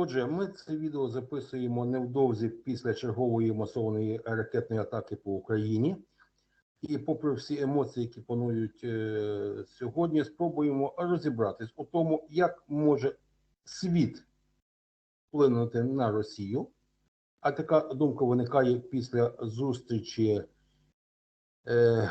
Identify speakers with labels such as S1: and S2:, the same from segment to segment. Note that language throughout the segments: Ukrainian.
S1: Отже, ми це відео записуємо невдовзі після чергової масованої ракетної атаки по Україні. І, попри всі емоції, які панують е, сьогодні, спробуємо розібратись у тому, як може світ вплинути на Росію. А така думка виникає після зустрічі е,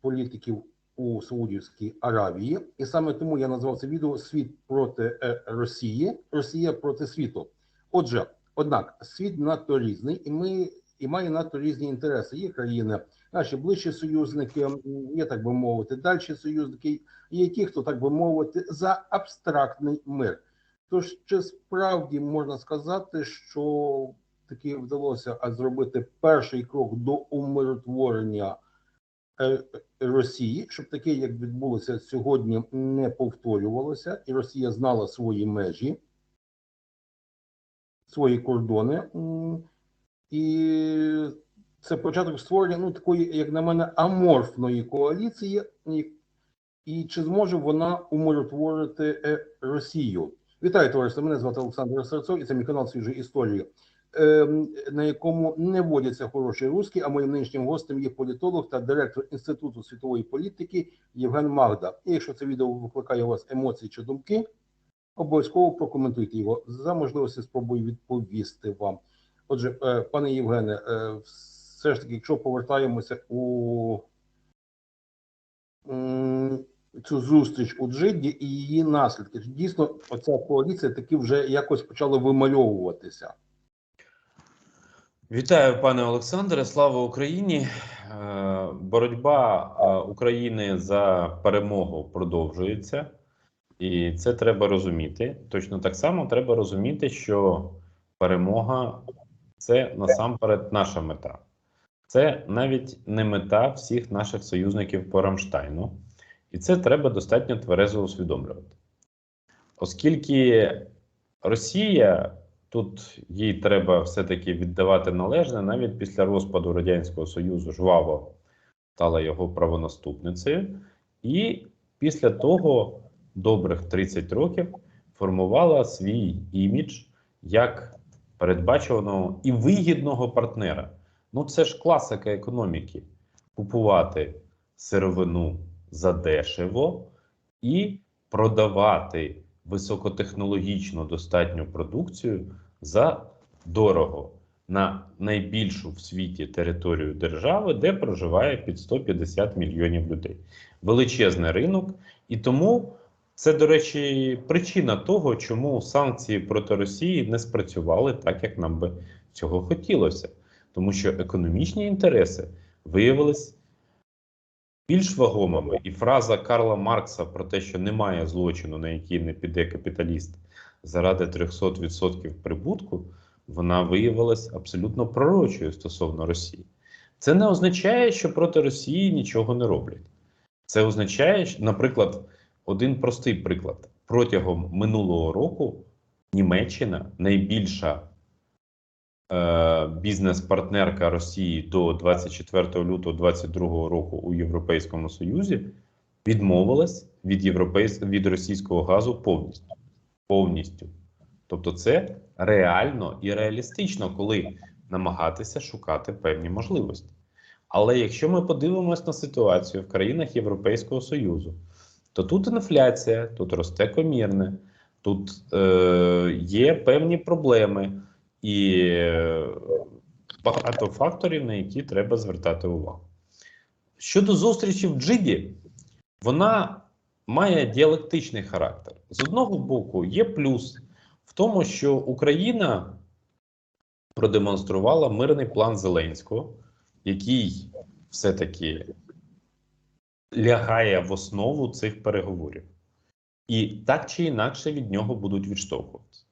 S1: політиків у Саудівській Аравії. І саме тому я назвав це відео Світ проти е, Росії, Росія проти світу. Отже, однак, світ надто різний, і ми і має надто різні інтереси. Є країни, наші ближчі союзники, є так би мовити, дальші союзники, є ті, хто так би мовити, за абстрактний мир. Тож, чи справді можна сказати, що таки вдалося зробити перший крок до умиротворення Росії, щоб таке, як відбулося сьогодні, не повторювалося, і Росія знала свої межі, свої кордони. І це початок створення ну, такої, як на мене, аморфної коаліції, і, чи зможе вона умиротворити е, Росію? Вітаю, товариство. Мене звати Олександр Серцов, і це мій канал Свіжі історії, на якому не водяться хороші русські, а моїм нинішнім гостем є політолог та директор Інституту світової політики Євген Магда. І якщо це відео викликає у вас емоції чи думки, обов'язково прокоментуйте його. За можливості спробую відповісти вам. Отже, е, пане Євгене, е, все ж таки, якщо повертаємося у цю зустріч у Джидді і її наслідки, дійсно оця коаліція таки вже якось почала вимальовуватися.
S2: Вітаю, пане Олександре. Слава Україні! Е, Боротьба України за перемогу продовжується, і це треба розуміти. Точно так само треба розуміти, що перемога це насамперед наша мета. Це навіть не мета всіх наших союзників по Рамштайну, і це треба достатньо тверезо усвідомлювати. Оскільки Росія тут їй треба все-таки віддавати належне, навіть після розпаду Радянського Союзу жваво стала його правонаступницею, і після того добрих 30 років формувала свій імідж як передбачуваного і вигідного партнера. Ну, це ж класика економіки: купувати сировину задешево і продавати високотехнологічну достатню продукцію за дорого на найбільшу в світі територію держави, де проживає під 150 мільйонів людей. Величезний ринок, і тому це, до речі, причина того, чому санкції проти Росії не спрацювали так, як нам би цього хотілося, тому що економічні інтереси виявились більш вагомими, і фраза Карла Маркса про те, що немає злочину, на який не піде капіталіст заради 300% прибутку, вона виявилась абсолютно пророчою стосовно Росії. Це не означає, що проти Росії нічого не роблять. Це означає, що, наприклад, один простий приклад: протягом минулого року Німеччина найбільша бізнес-партнерка Росії до 24 лютого 2022 року у Європейському Союзі відмовилась від європейсь... від російського газу повністю. Повністю. Тобто, це реально і реалістично, коли намагатися шукати певні можливості. Але якщо ми подивимось на ситуацію в країнах Європейського Союзу, то тут інфляція, тут росте комірне, тут е, є певні проблеми і е, багато факторів, на які треба звертати увагу. Щодо зустрічі в Джиді, вона має діалектичний характер. З одного боку, є плюс в тому, що Україна продемонструвала мирний план Зеленського, який все-таки лягає в основу цих переговорів. І так чи інакше від нього будуть відштовхуватися.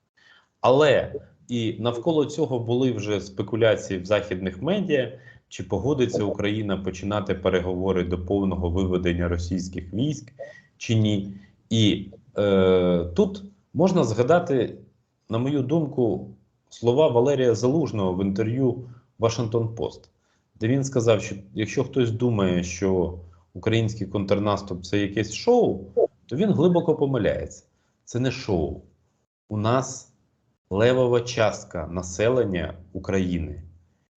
S2: Але і навколо цього були вже спекуляції в західних медіа, чи погодиться Україна починати переговори до повного виведення російських військ, чи ні. І е, тут можна згадати, на мою думку, слова Валерія Залужного в інтерв'ю Вашингтон Пост, де він сказав, що якщо хтось думає, що український контрнаступ це якесь шоу, то він глибоко помиляється. Це не шоу. У нас левова частка населення України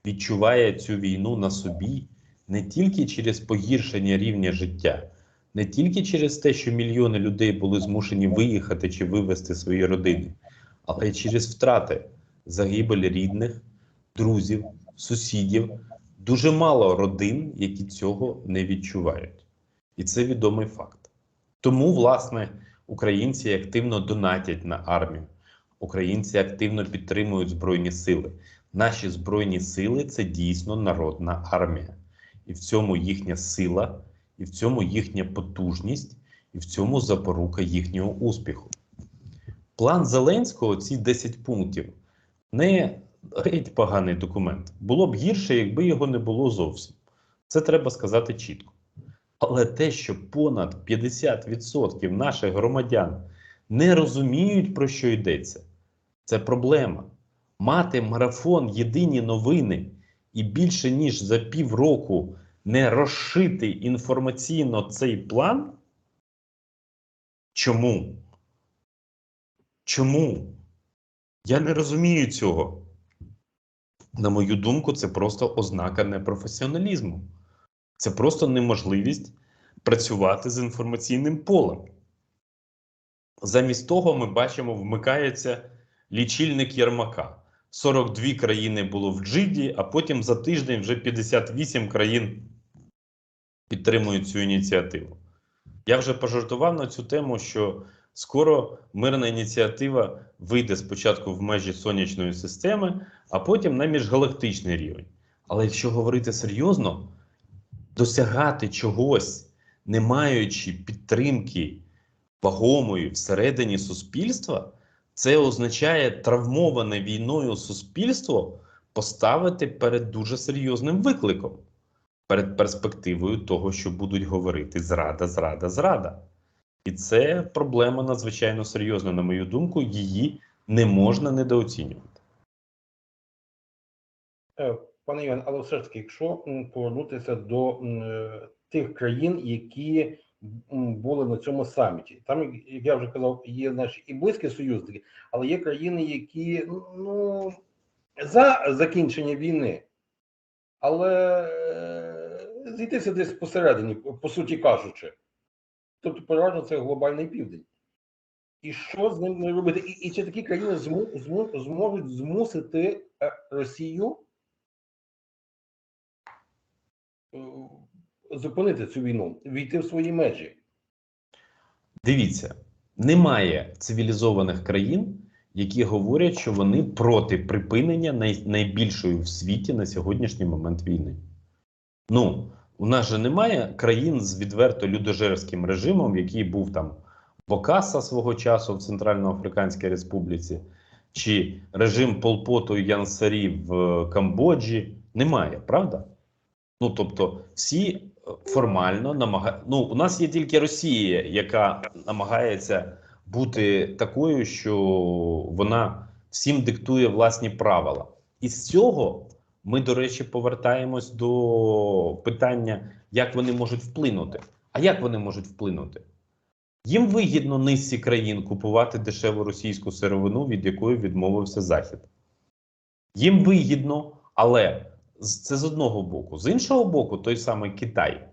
S2: відчуває цю війну на собі не тільки через погіршення рівня життя, не тільки через те, що мільйони людей були змушені виїхати чи вивезти свої родини, але й через втрати загибель рідних, друзів, сусідів. Дуже мало родин, які цього не відчувають. І це відомий факт. Тому, власне, українці активно донатять на армію. Українці активно підтримують Збройні сили. Наші Збройні сили це дійсно народна армія. І в цьому їхня сила, і в цьому їхня потужність, і в цьому запорука їхнього успіху. План Зеленського, ці 10 пунктів, не геть поганий документ. Було б гірше, якби його не було зовсім. Це треба сказати чітко. Але те, що понад 50% наших громадян не розуміють, про що йдеться, це проблема. Мати марафон єдині новини і більше ніж за півроку не розшити інформаційно цей план. Чому? Чому? Я не розумію цього. На мою думку, це просто ознака непрофесіоналізму. Це просто неможливість працювати з інформаційним полем. Замість того, ми бачимо, вмикається лічильник Єрмака. 42 країни було в Джиді, а потім за тиждень вже 58 країн підтримують цю ініціативу. Я вже пожартував на цю тему, що скоро мирна ініціатива вийде спочатку в межі сонячної системи, а потім на міжгалактичний рівень. Але якщо говорити серйозно, досягати чогось, не маючи підтримки вагомої всередині суспільства, це означає травмоване війною суспільство поставити перед дуже серйозним викликом, перед перспективою того, що будуть говорити зрада, зрада, зрада. І це проблема надзвичайно серйозна, на мою думку, її не можна недооцінювати.
S1: Е, Пане Іван, але все ж таки, якщо повернутися до е, тих країн, які були на цьому саміті, там, як я вже казав, є наші і близькі союзники, але є країни, які ну за закінчення війни, але е, зійтися десь посередині, по суті кажучи. Тобто, переважно це глобальний південь. І що з ним робити? І, і чи такі країни зму, зму, зможуть змусити е, Росію зупинити цю війну, війти в свої межі?
S2: Дивіться, немає цивілізованих країн, які говорять, що вони проти припинення най, найбільшої в світі на сьогоднішній момент війни. Ну, у нас же немає країн з відверто людожерським режимом, який був там Бокаса свого часу в Центральноафриканській Республіці, чи режим Полпоту Янсарі в Камбоджі. Немає, правда? Ну тобто, всі е, формально намагаються. Ну, у нас є тільки Росія, яка намагається бути такою, що вона всім диктує власні правила. І з цього ми, до речі, повертаємось до питання, як вони можуть вплинути. А як вони можуть вплинути? Їм вигідно низці країн купувати дешеву російську сировину, від якої відмовився Захід. Їм вигідно, але це з одного боку. З іншого боку, той самий Китай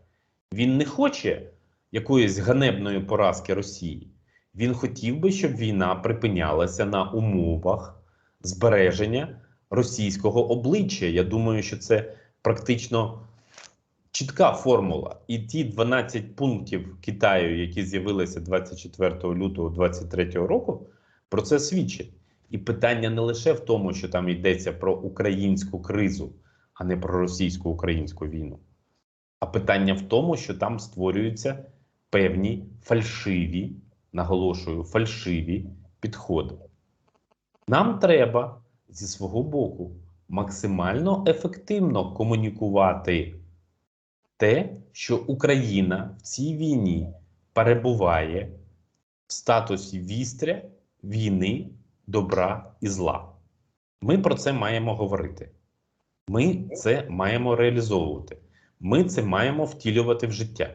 S2: він не хоче якоїсь ганебної поразки Росії. Він хотів би, щоб війна припинялася на умовах збереження російського обличчя. Я думаю, що це практично чітка формула. І ті 12 пунктів Китаю, які з'явилися 24 лютого 2023 року, про це свідчать. І питання не лише в тому, що там йдеться про українську кризу, а не про російсько-українську війну. А питання в тому, що там створюються певні фальшиві, наголошую, фальшиві підходи. Нам треба зі свого боку максимально ефективно комунікувати те, що Україна в цій війні перебуває в статусі вістря війни добра і зла. Ми про це маємо говорити. Ми це маємо реалізовувати. Ми це маємо втілювати в життя.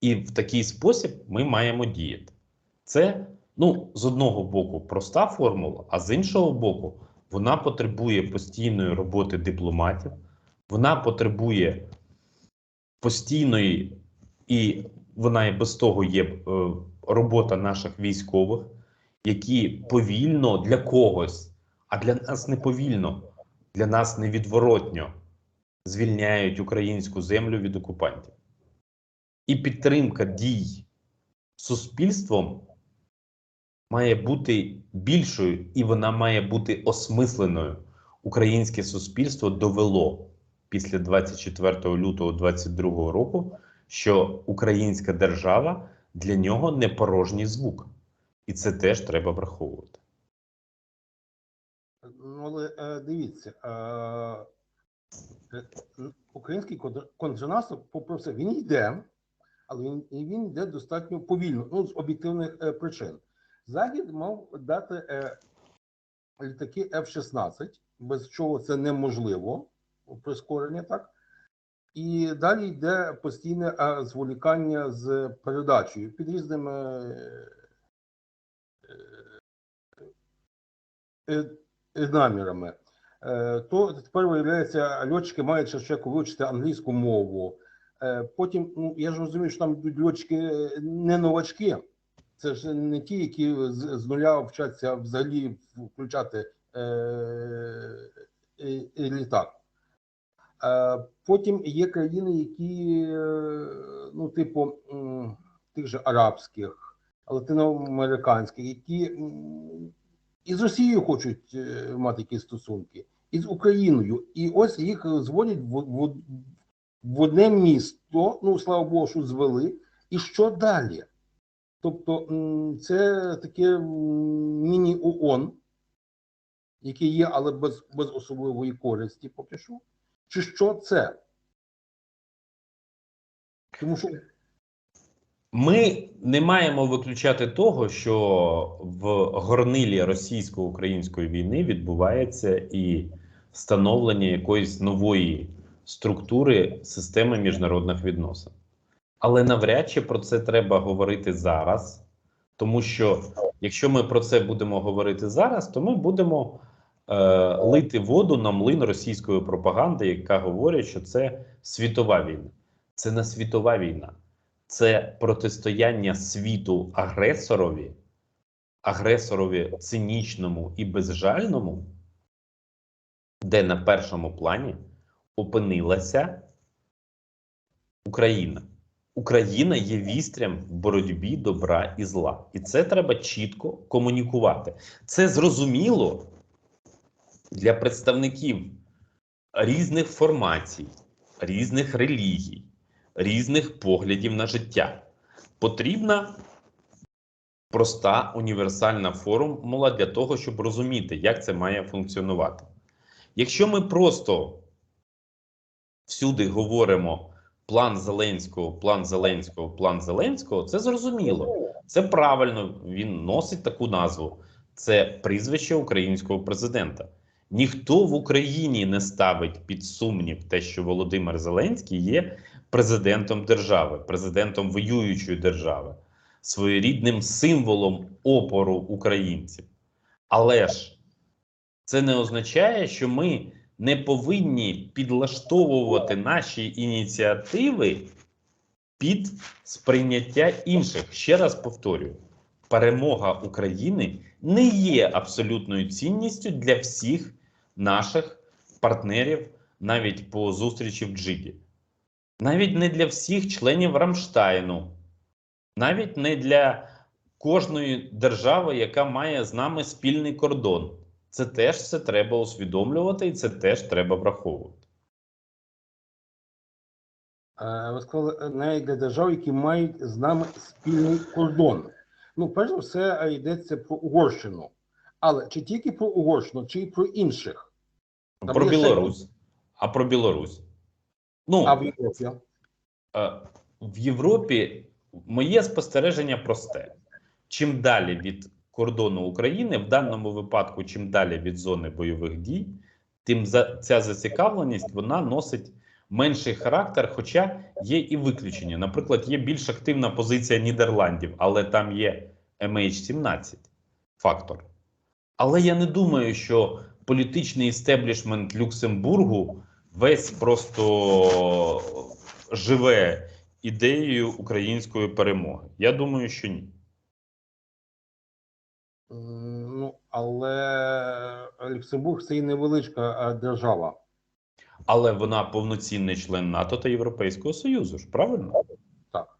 S2: І в такий спосіб ми маємо діяти. Це Ну, з одного боку, проста формула, а з іншого боку, вона потребує постійної роботи дипломатів, вона потребує постійної, і вона і без того є е, робота наших військових, які повільно для когось, а для нас не повільно, для нас невідворотньо звільняють українську землю від окупантів. І підтримка дій суспільством має бути більшою і вона має бути осмисленою. Українське суспільство довело після 24 лютого 2022 року, що українська держава для нього не порожній звук, і це теж треба враховувати.
S1: Ну, але е, дивіться, е, е, український контр- контрнаступ, попри все, він йде, але він, він йде достатньо повільно, ну, з об'єктивних причин. Захід мав дати літаки F-16, без чого це неможливо, прискорення, так? І далі йде постійне зволікання з передачею під різними е, намірами. Е, То тепер виявляється, льотчики мають ще вивчити англійську мову. Е, Потім, ну я ж розумію, що там йдуть льотчики е, не новачки, це ж не ті, які з, з нуля вчаться взагалі включати е, е, літак. Потім є країни, які, ну, типу, тих же арабських, латиноамериканських, які і з Росією хочуть е, мати якісь стосунки, і з Україною. І ось їх зводять в, в, в одне місто. Ну, слава Богу, що звели. І що далі? Тобто, це таке міні-ООН, яке є, але без, без особливої користі поки що. Чи що це? Тому що
S2: Ми не маємо виключати того, що в горнилі російсько-української війни відбувається і встановлення якоїсь нової структури системи міжнародних відносин. Але навряд чи про це треба говорити зараз, тому що якщо ми про це будемо говорити зараз, то ми будемо е, лити воду на млин російської пропаганди, яка говорить, що це світова війна. Це не світова війна це протистояння світу агресорові, агресорові цинічному і безжальному, де на першому плані опинилася Україна. Україна є вістрям в боротьбі добра і зла. І це треба чітко комунікувати. Це зрозуміло для представників різних формацій, різних релігій різних поглядів на життя. Потрібна проста універсальна формула для того, щоб розуміти, як це має функціонувати. Якщо ми просто всюди говоримо план Зеленського, план Зеленського, план Зеленського, це зрозуміло. Це правильно, він носить таку назву. Це прізвище українського президента. Ніхто в Україні не ставить під сумнів те, що Володимир Зеленський є президентом держави, президентом воюючої держави, своєрідним символом опору українців. Але ж це не означає, що ми не повинні підлаштовувати наші ініціативи під сприйняття інших. Ще раз повторюю: перемога України не є абсолютною цінністю для всіх наших партнерів навіть по зустрічі в Джиді. Навіть не для всіх членів Рамштайну, навіть не для кожної держави, яка має з нами спільний кордон. Це теж все треба усвідомлювати, і це теж треба враховувати.
S1: ви сказали, е, навіть для держав, які мають з нами спільний кордон. Ну, перш за все, е, йдеться про Угорщину. Але чи тільки про Угорщину, чи й про інших? Там
S2: Про
S1: є ще-
S2: Білорусь. А про Білорусь. Ну,
S1: А в Європі?
S2: Е, в Європі моє спостереження просте: чим далі від кордону України, в даному випадку, чим далі від зони бойових дій, тим за ця зацікавленість вона носить менший характер, хоча є і виключення. Наприклад, є більш активна позиція Нідерландів, але там є MH17 фактор. Але я не думаю, що політичний істеблішмент Люксембургу весь просто живе ідеєю української перемоги. Я думаю, що ні.
S1: Ну, але Люксембург це і невеличка держава.
S2: Але вона повноцінний член НАТО та Європейського Союзу ж, правильно?
S1: Так.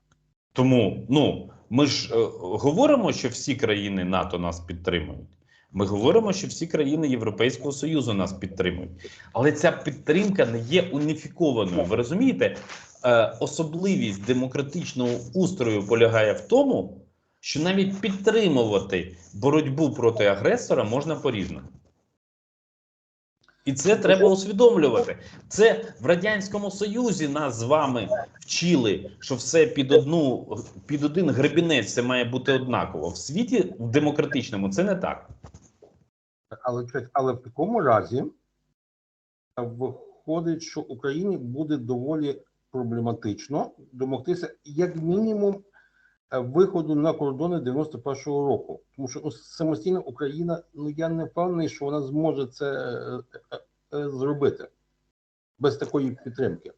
S2: Тому ну ми ж е, говоримо, що всі країни НАТО нас підтримують. Ми говоримо, що всі країни Європейського Союзу нас підтримують. Але ця підтримка не є уніфікованою. Ви розумієте? Е, особливість демократичного устрою полягає в тому, що навіть підтримувати боротьбу проти агресора можна по-різному. І це треба усвідомлювати. Це в Радянському Союзі нас з вами вчили, що все під одну під один гребінець все має бути однаково. В світі демократичному це не так.
S1: Але, але в такому разі виходить, що Україні буде доволі проблематично домогтися як мінімум е, виходу на кордони 91-го року. Тому що ну, самостійно Україна, ну я не впевнений, що вона зможе це е, е, зробити без такої підтримки.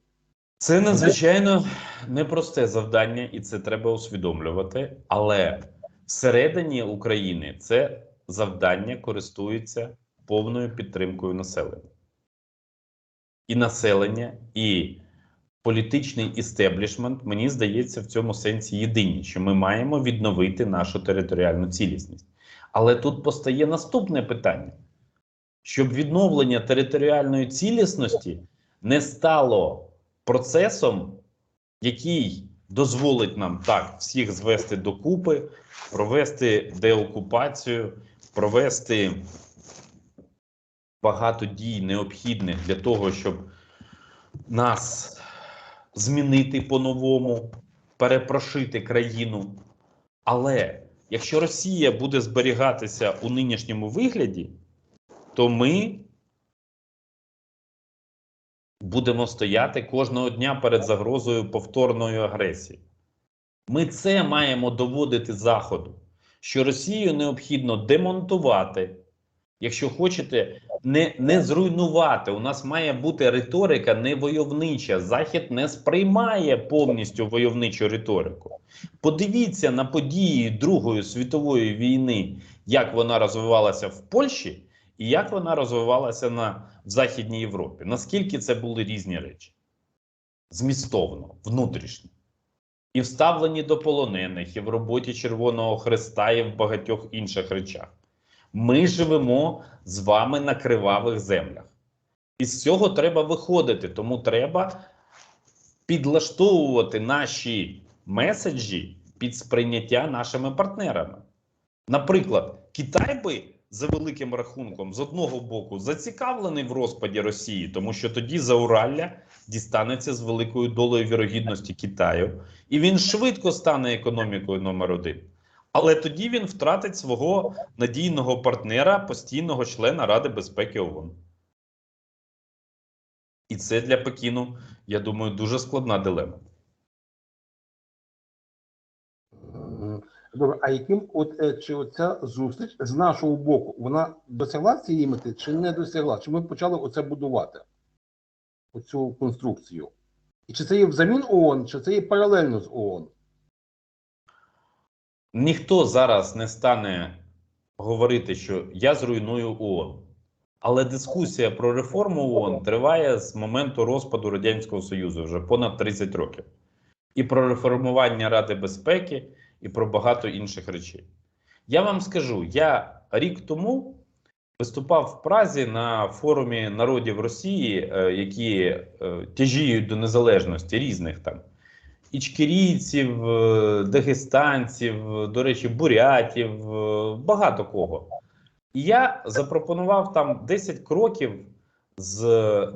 S2: Це надзвичайно непросте завдання, і це треба усвідомлювати. Але всередині України це завдання користується повною підтримкою населення. І населення, і політичний істеблішмент, мені здається, в цьому сенсі єдині, що ми маємо відновити нашу територіальну цілісність. Але тут постає наступне питання: щоб відновлення територіальної цілісності не стало процесом, який дозволить нам так всіх звести докупи, провести деокупацію, провести багато дій необхідних для того, щоб нас змінити по-новому, перепрошити країну. Але якщо Росія буде зберігатися у нинішньому вигляді, то ми будемо стояти кожного дня перед загрозою повторної агресії. Ми це маємо доводити Заходу, що Росію необхідно демонтувати, якщо хочете, не, не зруйнувати. У нас має бути риторика не войовнича. Захід не сприймає повністю войовничу риторику. Подивіться на події Другої світової війни, як вона розвивалася в Польщі і як вона розвивалася на, в Західній Європі. Наскільки це були різні речі? Змістовно, внутрішньо. І вставлені до полонених, і в роботі Червоного Хреста, і в багатьох інших речах. Ми живемо з вами на кривавих землях. І з цього треба виходити. Тому треба підлаштовувати наші меседжі під сприйняття нашими партнерами. Наприклад, Китай би за великим рахунком з одного боку зацікавлений в розпаді Росії, тому що тоді Зауралля дістанеться з великою долею вірогідності Китаю, і він швидко стане економікою номер один. Але тоді він втратить свого надійного партнера, постійного члена Ради безпеки ООН. І це для Пекіну, я думаю, дуже складна дилема.
S1: Добре, а яким от е, чи оця зустріч з нашого боку вона досягла цієї мети, чи не досягла? Чи ми почали оце будувати? Оцю конструкцію? І чи це є взамін ООН, чи це є паралельно з ООН?
S2: Ніхто зараз не стане говорити, що я зруйную ООН. Але дискусія про реформу ООН триває з моменту розпаду Радянського Союзу вже понад 30 років. І про реформування Ради безпеки, і про багато інших речей. Я вам скажу: я рік тому виступав в Празі на форумі народів Росії, е, які е, тяжіють до незалежності різних там ічкерійців, е, дагестанців, до речі, бурятів, багато кого. І я запропонував там 10 кроків з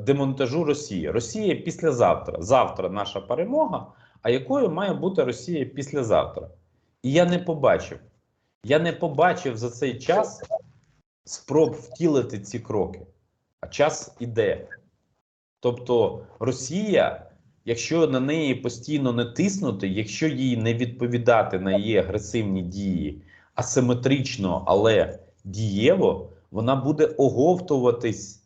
S2: демонтажу Росії. Росія післязавтра. Завтра наша перемога. А якою має бути Росія післязавтра? І я не побачив. Я не побачив за цей час спроб втілити ці кроки. А час іде. Тобто Росія, якщо на неї постійно не тиснути, якщо їй не відповідати на її агресивні дії, асиметрично, але дієво, вона буде оговтуватись,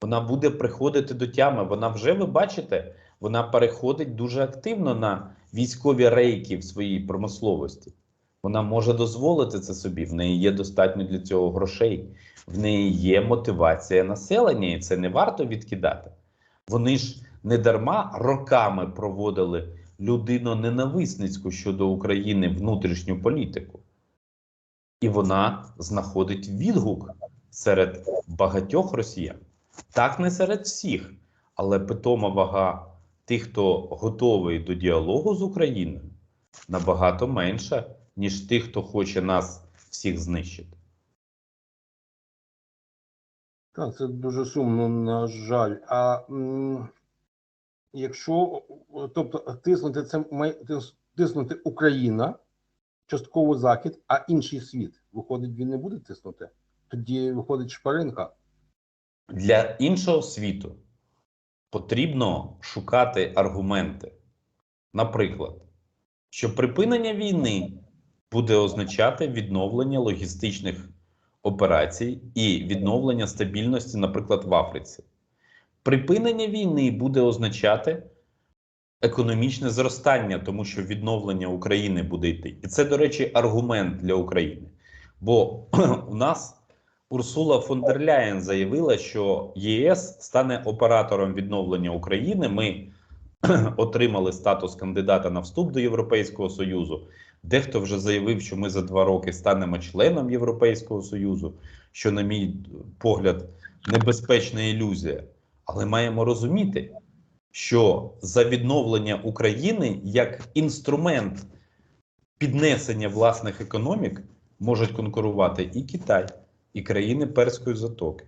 S2: вона буде приходити до тями. Вона вже, ви бачите, вона переходить дуже активно на військові рейки в своїй промисловості. Вона може дозволити це собі. В неї є достатньо для цього грошей, в неї є мотивація населення, і це не варто відкидати. Вони ж не дарма роками проводили людино-ненависницьку щодо України внутрішню політику. І вона знаходить відгук серед багатьох росіян. Так, не серед всіх, але питома вага тих, хто готовий до діалогу з Україною, набагато менша, ніж тих, хто хоче нас всіх знищити.
S1: Так, це дуже сумно, на жаль. А м, якщо, тобто, тиснути це тиснути Україна, частково Захід, а інший світ, виходить, він не буде тиснути. Тоді виходить шпаринка.
S2: Для іншого світу потрібно шукати аргументи. Наприклад, що припинення війни буде означати відновлення логістичних операцій і відновлення стабільності, наприклад, в Африці. Припинення війни буде означати економічне зростання, тому що відновлення України буде йти. І це, до речі, аргумент для України. Бо у нас Урсула фон дер Ляєн заявила, що ЄС стане оператором відновлення України. Ми отримали статус кандидата на вступ до Європейського Союзу. Дехто вже заявив, що ми за два роки станемо членом Європейського Союзу, що, на мій погляд, небезпечна ілюзія. Але маємо розуміти, що за відновлення України як інструмент піднесення власних економік можуть конкурувати і Китай, і країни Перської затоки,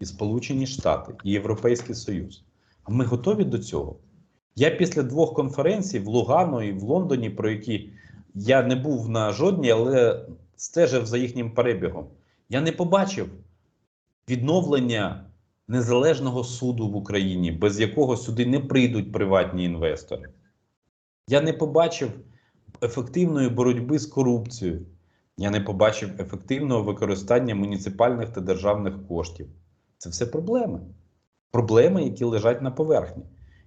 S2: і Сполучені Штати, і Європейський Союз. А ми готові до цього. Я після двох конференцій в Лугану і в Лондоні, про які я не був на жодній, але стежив за їхнім перебігом. Я не побачив відновлення незалежного суду в Україні, без якого сюди не прийдуть приватні інвестори. Я не побачив ефективної боротьби з корупцією. Я не побачив ефективного використання муніципальних та державних коштів. Це все проблеми. Проблеми, які лежать на поверхні.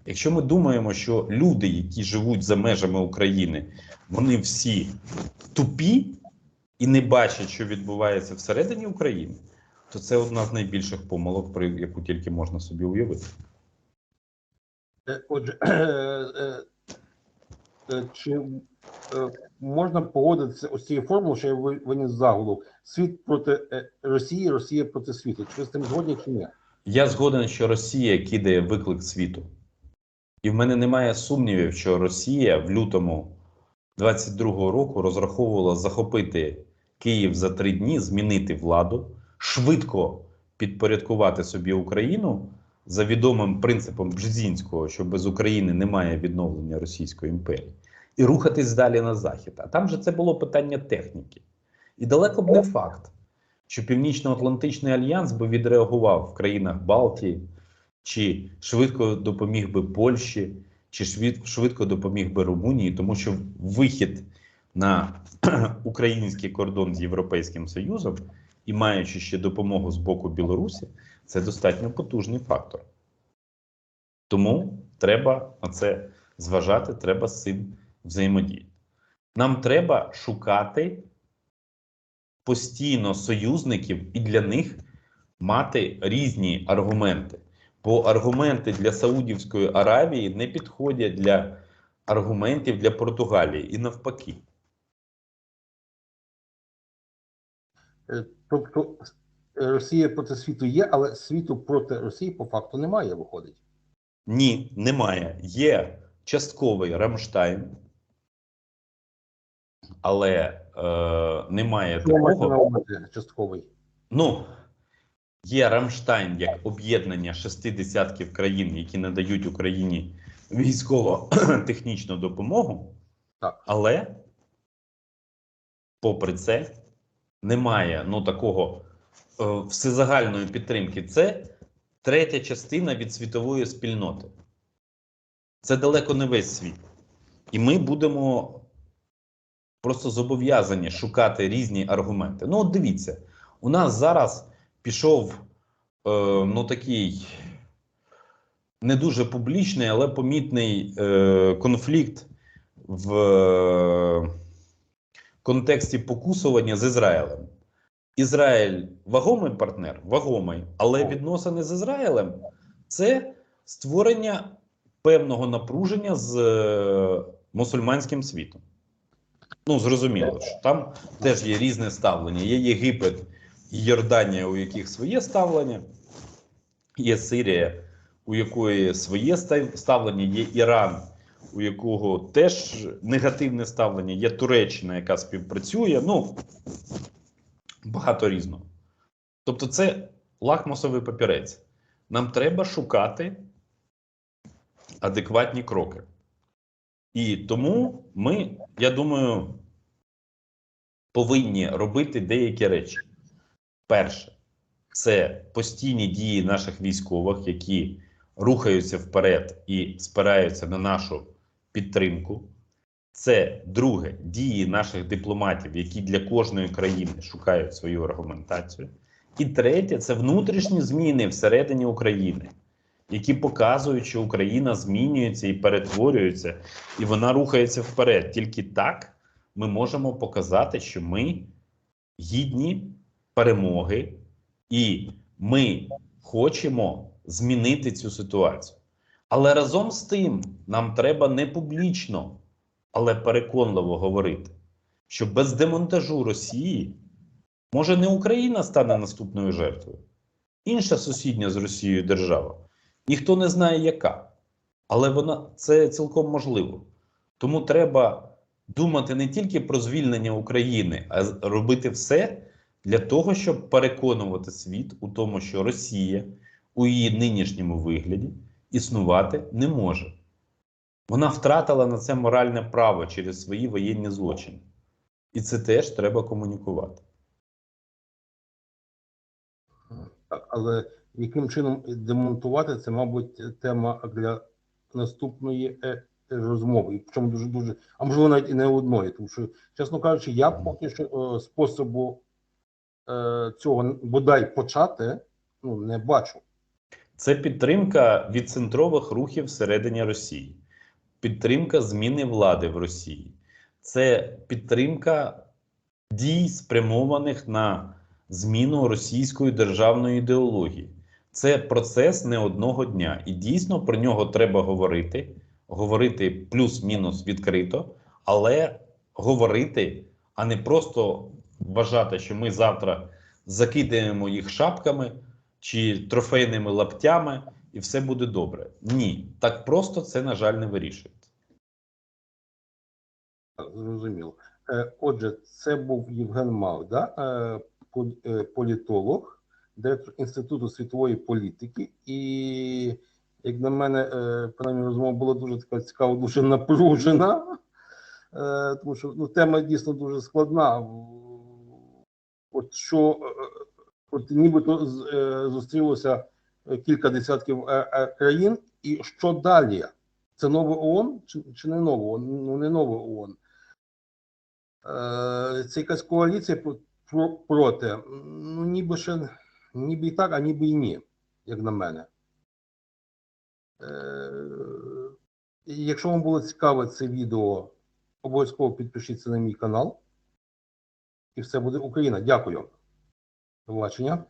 S2: Якщо ми думаємо, що люди, які живуть за межами України, вони всі тупі і не бачать, що відбувається всередині України, то це одна з найбільших помилок, про яку тільки можна собі уявити.
S1: Е, Отже, е, е, чи можна погодитися ось цією формулою, що я виніс заголовок світ проти е, Росії, Росія проти світу. Чи ви з цим згодні чи ні?
S2: Я згоден, що Росія кидає виклик світу. І в мене немає сумнівів, що Росія в лютому 22-го року розраховувала захопити Київ за три дні, змінити владу, швидко підпорядкувати собі Україну за відомим принципом Бжезінського, що без України немає відновлення Російської імперії, і рухатись далі на захід. А там же це було питання техніки. І далеко б не факт, що Північно-Атлантичний альянс би відреагував в країнах Балтії, чи швидко допоміг би Польщі, чи швидко допоміг би Румунії, тому що вихід на український кордон з Європейським Союзом і маючи ще допомогу з боку Білорусі, це достатньо потужний фактор. Тому треба на це зважати, треба з цим взаємодіяти. Нам треба шукати постійно союзників і для них мати різні аргументи. Бо аргументи для Саудівської Аравії не підходять для аргументів для Португалії і навпаки.
S1: Е, Тобто е, Росія проти світу є, але світу проти Росії по факту немає, виходить.
S2: Ні, немає. Є частковий Рамштайн, але е, немає такого.
S1: частковий?
S2: Ну, є Рамштайн як об'єднання шести десятків країн, які надають Україні військово-технічну допомогу.
S1: Так.
S2: Але, попри це, немає ну, такого е, всезагальної підтримки. Це третя частина від світової спільноти. Це далеко не весь світ. І ми будемо просто зобов'язані шукати різні аргументи. Ну, от дивіться, у нас зараз пішов е, ну такий не дуже публічний, але помітний е, конфлікт в е, контексті покусування з Ізраїлем. Ізраїль вагомий партнер, вагомий, але відносини з Ізраїлем це створення певного напруження з е, мусульманським світом. Ну, зрозуміло, що там теж є різне ставлення. Є Єгипет і Йорданія, у яких своє ставлення, є Сирія, у якої своє ставлення, є Іран, у якого теж негативне ставлення, є Туреччина, яка співпрацює. Ну, багато різного. Тобто, це лакмусовий папірець. Нам треба шукати адекватні кроки. І тому ми, я думаю, повинні робити деякі речі. Перше, це постійні дії наших військових, які рухаються вперед і спираються на нашу підтримку. Це друге дії наших дипломатів, які для кожної країни шукають свою аргументацію. І третє це внутрішні зміни всередині України, які показують, що Україна змінюється і перетворюється, і вона рухається вперед. Тільки так ми можемо показати, що ми гідні перемоги, і ми хочемо змінити цю ситуацію. Але разом з тим нам треба не публічно, але переконливо говорити, що без демонтажу Росії може не Україна стане наступною жертвою, інша сусідня з Росією держава. Ніхто не знає, яка, але вона це цілком можливо. Тому треба думати не тільки про звільнення України, а робити все для того, щоб переконувати світ у тому, що Росія у її нинішньому вигляді існувати не може. Вона втратила на це моральне право через свої воєнні злочини. І це теж треба комунікувати.
S1: Але яким чином демонтувати це, мабуть, тема для наступної е, розмови. І причому дуже дуже, а можливо навіть і не одної, тому що, чесно кажучи, я поки що е, способу е, цього бодай почати ну, не бачу.
S2: Це підтримка від центрових рухів всередині Росії, підтримка зміни влади в Росії, це підтримка дій, спрямованих на зміну російської державної ідеології. Це процес не одного дня, і дійсно про нього треба говорити, говорити плюс-мінус відкрито, але говорити, а не просто вважати, що ми завтра закидаємо їх шапками чи трофейними лаптями, і все буде добре. Ні, так просто це, на жаль, не вирішується.
S1: Зрозуміло. Е, Отже, це був Євген Мав, да? е, е, політолог, директор Інституту світової політики. І, як на мене, е, принаймні розмова була дуже така цікава, дуже напружена, Е, тому що ну, тема дійсно дуже складна. От що, е, от нібито зустрілося кілька десятків країн, і що далі? Це нове ООН чи, чи не нове ООН? Ну, не нове ООН. Це якась коаліція про- про- проти. Ну, ніби ще ніби і так, а ніби і ні, як на мене. Е, і Якщо вам було цікаве це відео, обов'язково підпишіться на мій канал. І все буде Україна. Дякую. До побачення.